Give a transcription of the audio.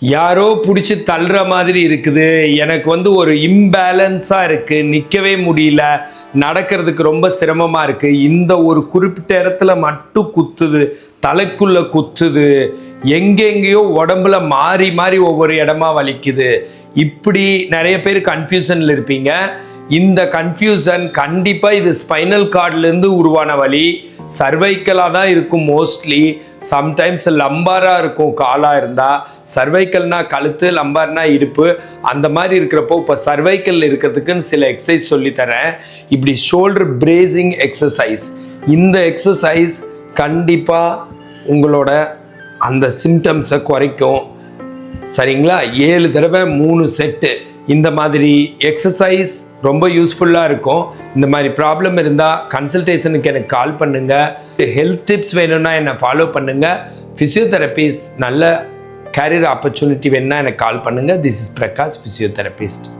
யாரோ பிடிச்சி தள்ளுற மாதிரி இருக்குது. எனக்கு வந்து ஒரு இம்பேலன்ஸாக இருக்குது நிற்கவே முடியல. நடக்கிறதுக்கு ரொம்ப சிரமமாக இருக்குது இந்த ஒரு குறிப்பிட்ட இடத்துல மட்டும் குத்துது. தலைக்குள்ளே குத்துது. எங்கெங்கேயோ உடம்புல மாறி மாறி ஒவ்வொரு இடமா வலிக்குது. இப்படி நிறைய பேர் கன்ஃபியூஷனில் இருப்பீங்க. இந்த கன்ஃபியூஷன் கண்டிப்பாக இது ஸ்பைனல் கார்ட்லேருந்து உருவான வழி சர்வைக்கலாக தான் இருக்கும் மோஸ்ட்லி சம்டைம்ஸ் லம்பாராக இருக்கும் காலாக இருந்தால் சர்வைக்கல்னால் கழுத்து லம்பார்னா இடுப்பு. அந்த மாதிரி இருக்கிறப்போ இப்போ சர்வைக்கல் இருக்கிறதுக்குன்னு சில எக்ஸசைஸ் சொல்லித்தரேன். இப்படி ஷோல்டர் பிரேசிங் எக்ஸசைஸ் இந்த எக்ஸசைஸ் கண்டிப்பாக உங்களோட அந்த சிம்டம்ஸை குறைக்கும். சரிங்களா? ஏழு தடவை மூணு செட்டு இந்த மாதிரி எக்ஸசைஸ் ரொம்ப யூஸ்ஃபுல்லாக இருக்கும். இந்த மாதிரி ப்ராப்ளம் இருந்தால் கன்சல்டேஷனுக்கு எனக்கு கால் பண்ணுங்கள் ஹெல்த் டிப்ஸ் வேணும்னா என்னை ஃபாலோ பண்ணுங்கள் ஃபிசியோதெரபிஸ்ட் நல்ல கேரியர் ஆப்பர்ச்சுனிட்டி வேணும்னா எனக்கு கால் பண்ணுங்கள் திஸ் இஸ் பிரகாஷ் ஃபிசியோதெரபிஸ்ட்